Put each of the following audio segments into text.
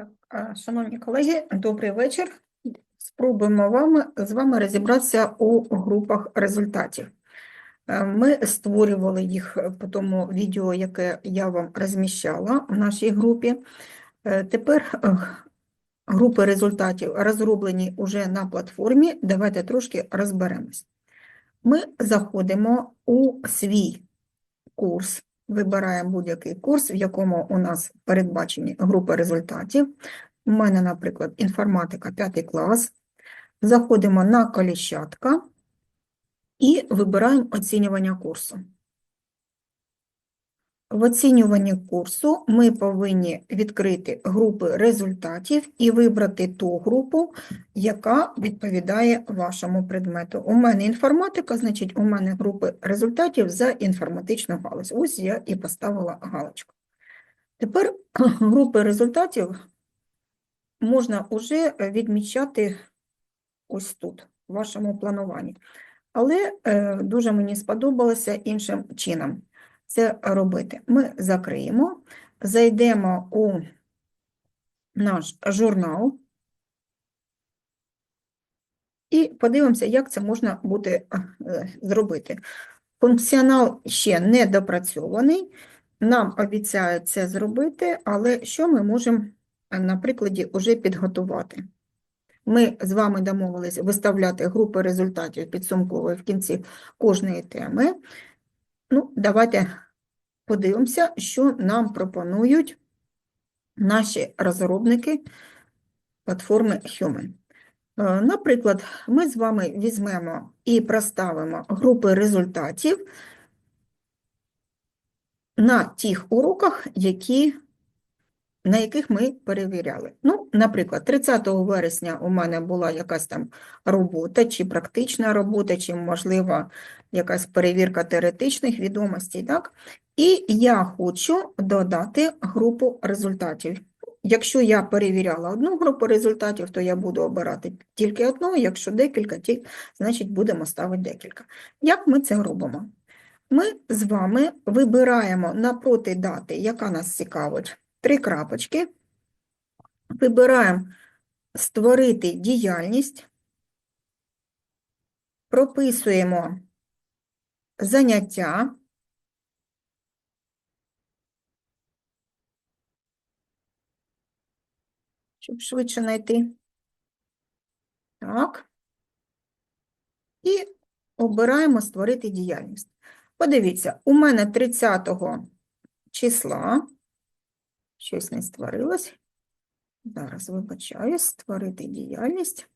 Так, Шановні колеги, добрий вечір. Спробуємо вам, з вами розібратися у групах результатів. Е, Ми створювали їх по тому відео, яке я вам розміщала в нашій групі. Е, Тепер е, групи результатів розроблені уже на платформі. Давайте трошки розберемось. Ми заходимо у свій курс, вибираємо будь-який курс, в якому у нас передбачені групи результатів. У мене, наприклад, інформатика 5 клас. Заходимо на коліщатка і вибираємо оцінювання курсу. В оцінюванні курсу ми повинні відкрити групи результатів і вибрати ту групу, яка відповідає вашому предмету. У мене інформатика, значить, у мене групи результатів за інформатичну галузь. Ось я і поставила галочку. Тепер групи результатів можна вже відмічати ось тут, в вашому плануванні. Але е, дуже мені сподобалося іншим чином це робити. Ми закриємо, зайдемо у наш журнал і подивимося, як це можна буде е, зробити. Функціонал ще не допрацьований, нам обіцяють це зробити, але що ми можемо на прикладі вже підготувати? Ми з вами домовились виставляти групи результатів підсумкової в кінці кожної теми. Ну, давайте подивимося, що нам пропонують наші розробники платформи Human. Е, Наприклад, ми з вами візьмемо і проставимо групи результатів на тих уроках, які, на яких ми перевіряли. Ну, наприклад, 30 вересня у мене була якась там робота, чи практична робота, чи, можливо, якась перевірка теоретичних відомостей, так? І я хочу додати групу результатів. Якщо я перевіряла одну групу результатів, то я буду обирати тільки одну, якщо декілька, ті- значить будемо ставити декілька. Як ми це робимо? Ми з вами вибираємо напроти дати, яка нас цікавить, три крапочки, вибираємо створити діяльність, прописуємо заняття, щоб швидше знайти. Так. І обираємо створити діяльність. Подивіться, у мене 30 числа щось не створилось. Зараз вибачаюсь, створити діяльність.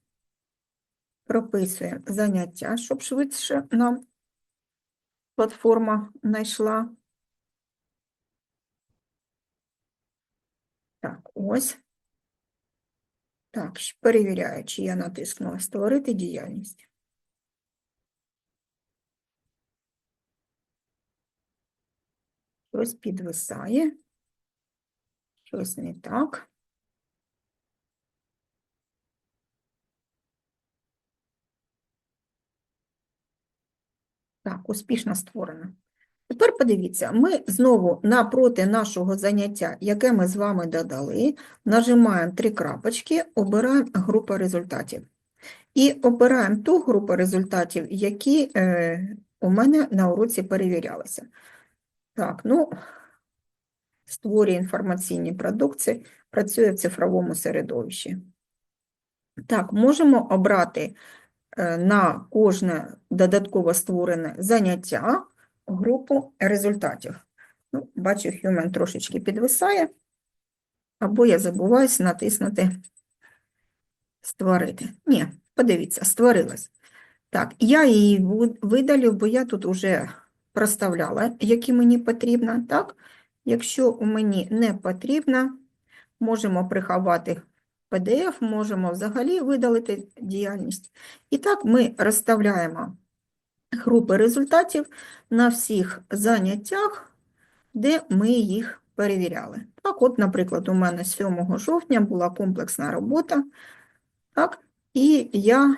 Прописуємо заняття, щоб швидше нам платформа знайшла. Так, ось. Так, перевіряю, чи я натиснула створити діяльність. Щось підвисає, щось не так. Так, успішно створено. Тепер подивіться, ми знову напроти нашого заняття, яке ми з вами додали, нажимаємо три крапочки, обираємо групу результатів. І обираємо ту групу результатів, які е, у мене на уроці перевірялися. Так, ну, створює інформаційні продукції, працює в цифровому середовищі. Так, можемо обрати е, на кожне додатково створене заняття групу результатів. Ну, бачу, Human трошечки підвисає, або я забуваюсь натиснути створити. Ні, подивіться, створилась. Так, я її видалю, бо я тут уже проставляла, які мені потрібно. Так, якщо мені не потрібно, можемо приховати PDF, можемо взагалі видалити діяльність. І так ми розставляємо групи результатів на всіх заняттях, де ми їх перевіряли. Так, от, наприклад, у мене 7 жовтня була комплексна робота, так, і я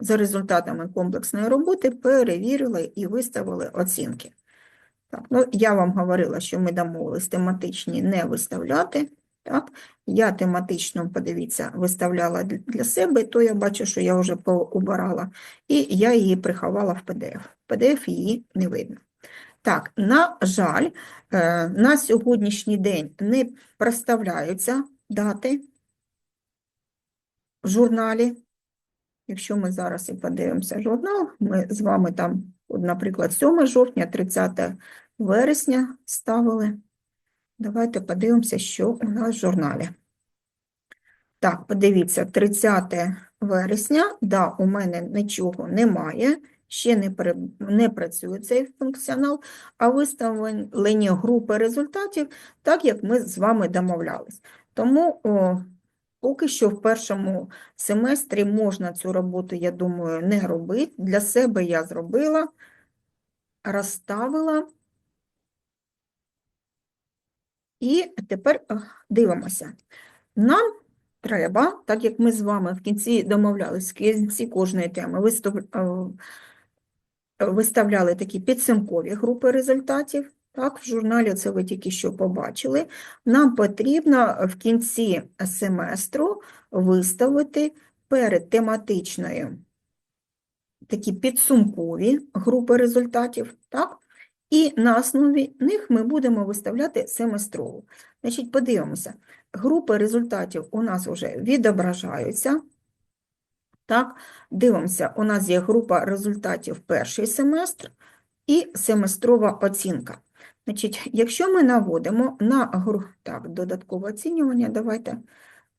за результатами комплексної роботи перевірила і виставила оцінки. Так, ну, я вам говорила, що ми домовились тематичні не виставляти, Так? Я тематично, подивіться, виставляла для- себе, то я бачу, що я вже поубирала, і я її приховала в PDF. PDF її не видно. Так, на жаль, е, на сьогоднішній день не проставляються дати в журналі. Якщо ми зараз і подивимося журнал, ми з вами там, наприклад, 7 жовтня, 30 вересня ставили. Давайте подивимося, що у нас в журналі. Так, подивіться, 30 вересня, да, у мене нічого немає, ще не, не працює цей функціонал, а виставлені групи результатів, так як ми з вами домовлялись. Тому о, поки що в першому семестрі можна цю роботу, я думаю, не робити. Для себе я зробила, розставила. І тепер е, дивимося. Нам треба, так як ми з вами в кінці домовлялись, в кінці кожної теми е, виставляли такі підсумкові групи результатів. Так, в журналі це ви тільки що побачили. Нам потрібно в кінці семестру виставити перед тематичною такі підсумкові групи результатів, так? І на основі них ми будемо виставляти семестрову. Значить, подивимося, групи результатів у нас вже відображаються. Так, дивимося, у нас є група результатів перший семестр і семестрова оцінка. Значить, якщо ми наводимо на так, додаткове оцінювання, давайте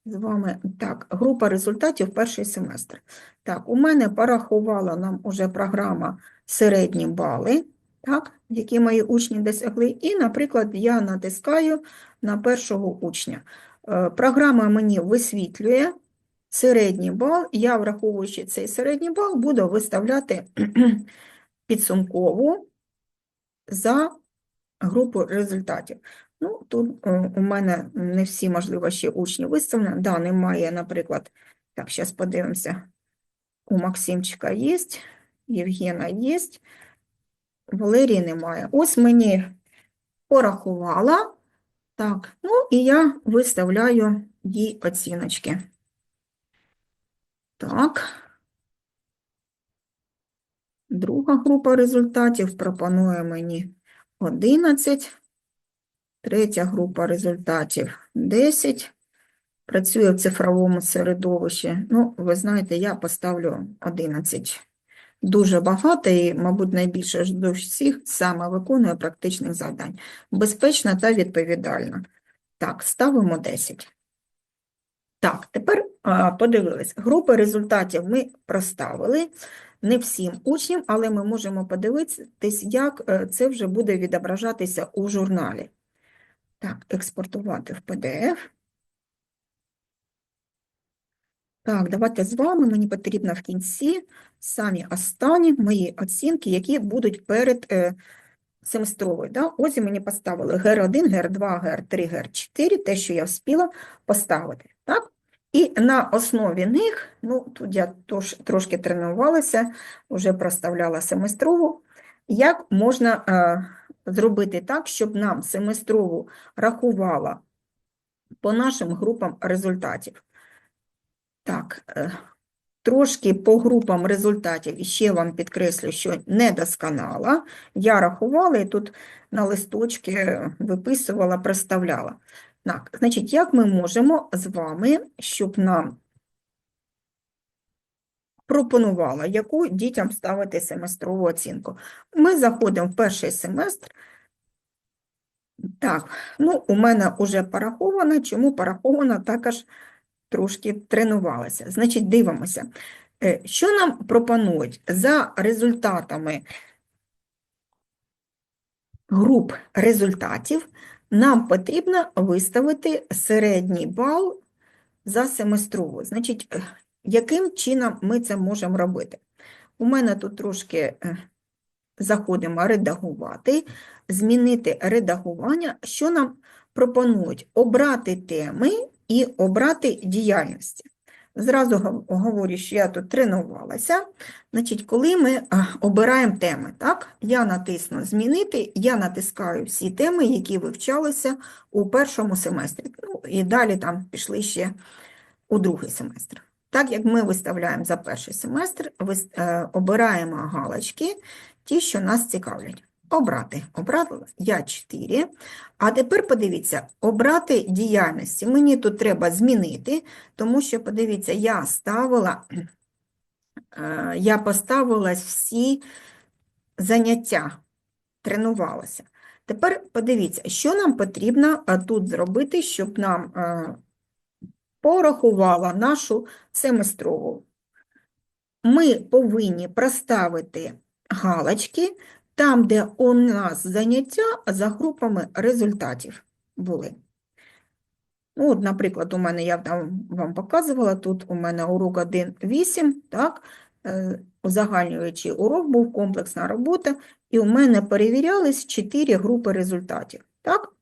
з вами так, група результатів перший семестр. Так, у мене порахувала нам уже програма середні бали, так, які мої учні досягли. І, наприклад, я натискаю на першого учня. Е, Програма мені висвітлює середній бал. Я, враховуючи цей середній бал, буду виставляти підсумкову за групу результатів. Ну, тут е, у мене не всі, можливо, ще учні виставлені. Да, немає, наприклад, так, зараз подивимося. У Максимчика є, Євгена є, Валерії немає. Ось мені порахувала. Так, ну і я виставляю їй оціночки. Так. Друга група результатів пропонує мені 11. Третя група результатів 10. Працює в цифровому середовищі. Ну, ви знаєте, я поставлю 11. Дуже багато і, мабуть, найбільше до всіх саме виконує практичних завдань. Безпечна та відповідальна. Так, ставимо 10. Так, тепер подивились. Групи результатів ми проставили. Не всім учням, але ми можемо подивитись, як е, це вже буде відображатися у журналі. Так, експортувати в PDF. Так, давайте з вами, мені потрібно в кінці самі останні мої оцінки, які будуть перед е, семестровою. Да? Ось мені поставили ГР1, ГР2, ГР3, ГР4, те, що я встигла поставити. І на основі них, ну, тут я тож, трошки тренувалася, вже проставляла семестрову, як можна е, зробити так, щоб нам семестрову рахувала по нашим групам результатів. Так, е, трошки по групам результатів, ще вам підкреслю, що недосконала. Я рахувала і тут на листочки виписувала, проставляла. Так, значить, як ми можемо з вами, щоб нам пропонувала, яку дітям ставити семестрову оцінку? Ми заходимо в перший семестр. Так, ну, у мене вже пораховано. Чому пораховано? Також трошки тренувалася. Значить, дивимося, Е, що нам пропонують за результатами груп результатів, нам потрібно виставити середній бал за семестрову. Значить, е, яким чином ми це можемо робити? У мене тут трошки е, заходимо редагувати, змінити редагування. Що нам пропонують? Обрати теми і обрати діяльності. Зразу говорю, що я тут тренувалася. Значить, коли ми обираємо теми, так, я натисну «Змінити», я натискаю всі теми, які вивчалися у першому семестрі. Ну, і далі там пішли ще у другий семестр. Так як ми виставляємо за перший семестр, е, обираємо галочки, ті, що нас цікавлять. Обрати. Обрала я 4. А тепер подивіться, обрати діяльності. Мені тут треба змінити, тому що, подивіться, я ставила, е, я поставила всі заняття, тренувалася. Тепер подивіться, що нам потрібно тут зробити, щоб нам е, порахувала нашу семестрову. Ми повинні проставити галочки там, де у нас заняття за групами результатів були. Ну, от, наприклад, у мене, я там вам показувала, тут у мене урок 1.8, так, е, узагальнюючий урок був комплексна робота, і у мене перевірялись 4 групи результатів, так?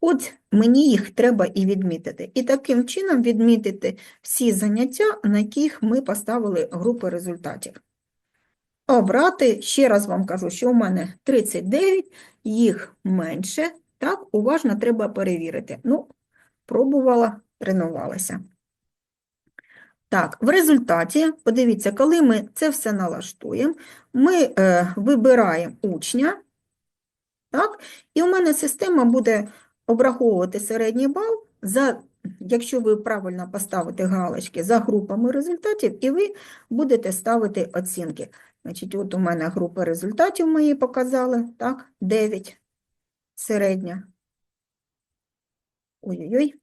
От мені їх треба і відмітити. І таким чином відмітити всі заняття, на яких ми поставили групи результатів. Обрати, ще раз вам кажу, що у мене 39, їх менше, так, уважно треба перевірити. Ну, пробувала, тренувалася. Так, в результаті, подивіться, коли ми це все налаштуємо, ми е, вибираємо учня, так, і у мене система буде обраховувати середній бал, за, якщо ви правильно поставите галочки за групами результатів, і ви будете ставити оцінки. Значить, от у мене група результатів мої показали, так, 9 середня. Ой-ой-ой.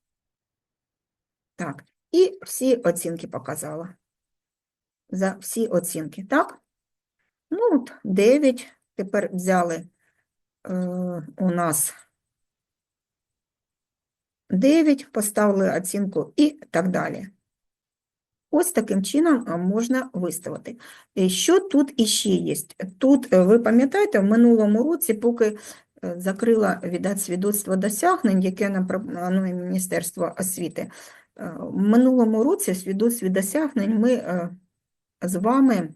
Так, і всі оцінки показала. За всі оцінки, так? Ну, от 9. Тепер взяли е, у нас 9, поставили оцінку і так далі. Ось таким чином можна виставити. І Що тут іще є? Тут, е, ви пам'ятаєте, в минулому році, поки е, закрила віддать свідоцтво досягнень, яке нам пропонує Міністерство освіти, е, в минулому році свідоцтві досягнень ми е, з вами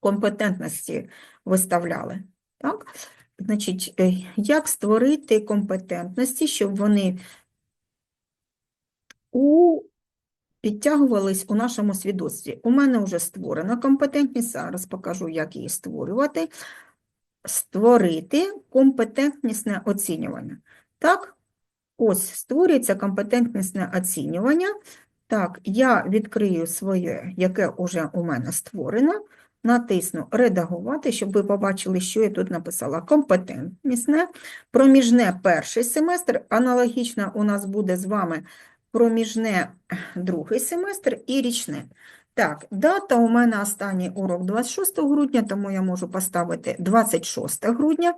компетентності виставляли. Так? Значить, е, як створити компетентності, щоб вони у підтягувались у нашому свідоцтві. У мене вже створена компетентність, зараз покажу, як її створювати. Створити компетентнісне оцінювання. Так, ось створюється компетентнісне оцінювання. Так, я відкрию своє, яке вже у мене створено, натисну «Редагувати», щоб ви побачили, що я тут написала. Компетентнісне, проміжне перший семестр, аналогічно у нас буде з вами проміжне другий семестр і річне. Так, дата у мене останній урок 26 грудня, тому я можу поставити 26 грудня.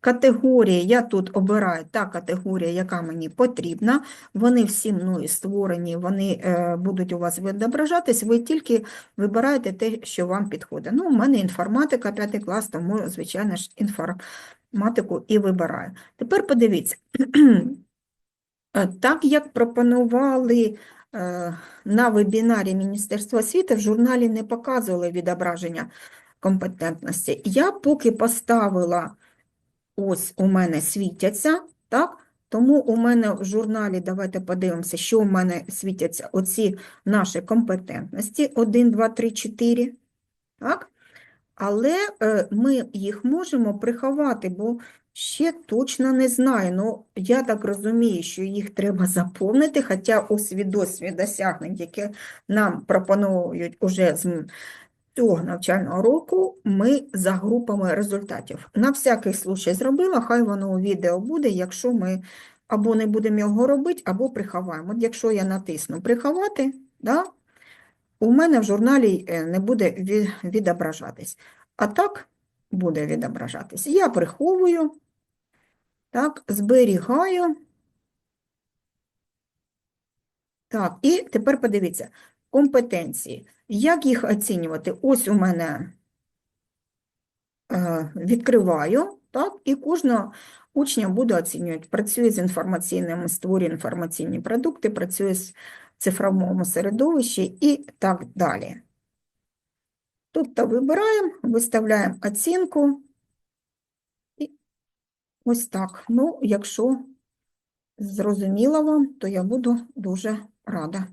Категорія, я тут обираю та категорія, яка мені потрібна. Вони всі мною створені, вони е, будуть у вас відображатись, ви тільки вибираєте те, що вам підходить. Ну, у мене інформатика 5 клас, тому, звичайно ж, інформатику і вибираю. Тепер подивіться. Е, Так як пропонували е, на вебінарі Міністерства освіти, в журналі не показували відображення компетентності. Я поки поставила, ось у мене світяться, так? Тому у мене в журналі, давайте подивимося, що у мене світяться оці наші компетентності, 1, 2, 3, 4, так? Але е, ми їх можемо приховати, бо ще точно не знаю. Ну, я так розумію, що їх треба заповнити, хоча у свідоцтві досягнень, яке нам пропонують уже з цього навчального року, ми за групами результатів. На всякий случай зробила, хай воно у відео буде, якщо ми або не будемо його робити, або приховаємо. От якщо я натисну приховати, да, у мене в журналі е, не буде відображатись. А так буде відображатись. Я приховую, так, зберігаю. Так, і тепер подивіться, компетенції. Як їх оцінювати? Ось у мене е, відкриваю, так, і кожного учня буду оцінювати. Працює з інформаційними, створює інформаційні продукти, працює з цифровому середовищі і так далі. Тобто вибираємо, виставляємо оцінку. Ось так. Ну, якщо зрозуміла вам, то я буду дуже рада.